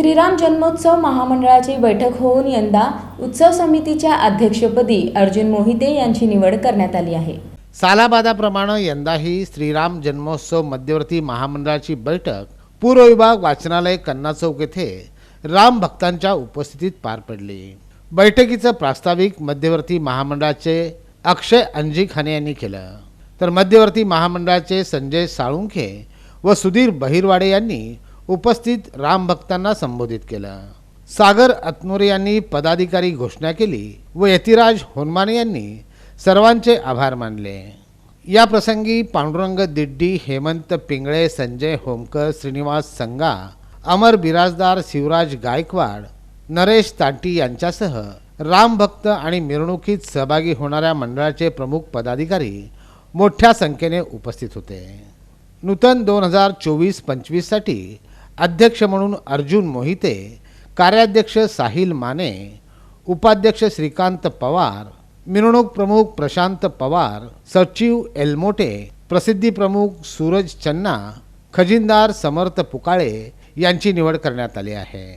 श्रीराम जन्मोत्सव महामंडळाची बैठक होऊन यंदा उत्सव समितीच्या अध्यक्षपदी अर्जुन मोहिते यांची निवड करण्यात आली आहे. सालाबादाप्रमाणे यंदाही श्रीराम जन्मोत्सव मध्यवर्ती महामंडळाची बैठक पूर्व विभाग वाचनालय कन्ना चौक येथे राम भक्तांच्या उपस्थितीत पार पडली. बैठकीचं प्रास्ताविक मध्यवर्ती महामंडळाचे अक्षय अंजी खाने यांनी केलं. तर मध्यवर्ती महामंडळाचे संजय साळुंखे व सुधीर बहिरवाडे यांनी उपस्थित रामभक्तांना संबोधित केलं. सागर अतनुरे यांनी पदाधिकारी घोषणा केली व यतिराज होनमाने यांनी सर्वांचे आभार मानले. या प्रसंगी पांडुरंग दिड्डी हेमंत पिंगळे संजय होमकर श्रीनिवास संगा अमर बिराजदार शिवराज गायकवाड नरेश ताटी यांच्यासह रामभक्त आणि मिरवणुकीत सहभागी होणाऱ्या मंडळाचे प्रमुख पदाधिकारी मोठ्या संख्येने उपस्थित होते. नूतन दोन हजार चोवीस पंचवीससाठी अध्यक्ष म्हणून अर्जुन मोहिते कार्याध्यक्ष साहिल माने उपाध्यक्ष श्रीकांत पवार मिरवणूक प्रमुख प्रशांत पवार सचिव एलमोटे प्रसिद्धी प्रमुख सूरज चन्ना खजिनदार समर्थ पुकाळे यांची निवड करण्यात आली आहे.